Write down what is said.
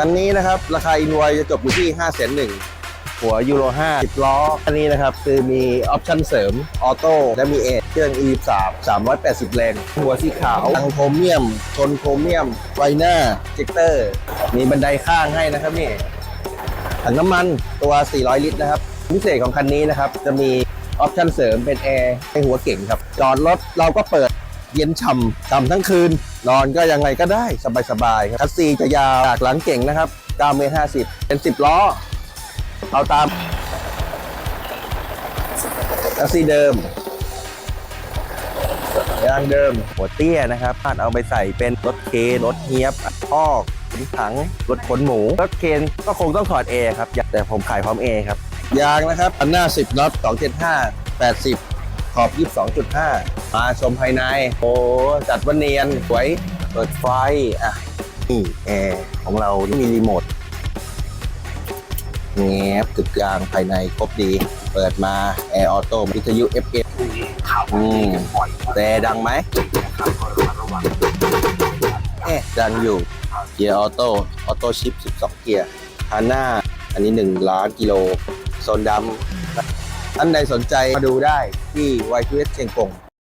คันนี้นะครับ ราคาอินวอยจะจบอยู่ที่5 0 0 0 0 0หัวยูโร5 10 ล้อ คันนี้นะครับ คือมีออปชั่นเสริม ออโต้และมีเอทเครื่อง E3 380 แรง หัวสีขาวทางโครเมียม ชนโครเมียม ไฟหน้าเจคเตอร์ มีบันไดข้างให้นะครับนี่ถังน้ำมันตัว 400 ลิตรนะครับ พิเศษของคันนี้นะครับ จะมีออปชั่นเสริมเป็นแอร์ในหัวเก่งครับ จอดรถเราก็เปิด เย็นฉ่ำฉ่ำทั้งคืน นอนก็ยังไงก็ได้สบายๆครับคัสซีจะยาวจากหลังเก่งนะครับ9เมตร50 เป็น 10 ล้อ เอาตามคัสซีเดิมยางเดิม หัวเตี้ยนะครับอาจเอาไปใส่เป็นรถเคนรถเฮียบพอกขนถังรถขนหมู รถเคนก็คงต้องถอดเอครับแต่ผมขายพร้อมเอครับ ยางนะครับอันหน้า 10น็อต275 80 ขอบ 22.5 มาชมภายใน โอ้จัดวันเนียน สวย เปิดไฟ อะ นี่แอร์ของเราที่มีรีโมทแงบตึกกลางภายในครบดี เปิดมา แอร์ออโต้วิทยุ FM ข่าวอืมบ่อยแต่ดังไหมดังเอ๊ะดังอยู่เกียร์ออโต้ออโต้ชิป 12 เกียร์ฮาน่าอันนี้ 1 ล้านกิโลโซนดำ ท่านใดสนใจมาดูได้ที่ไวทูเอสเชียงกง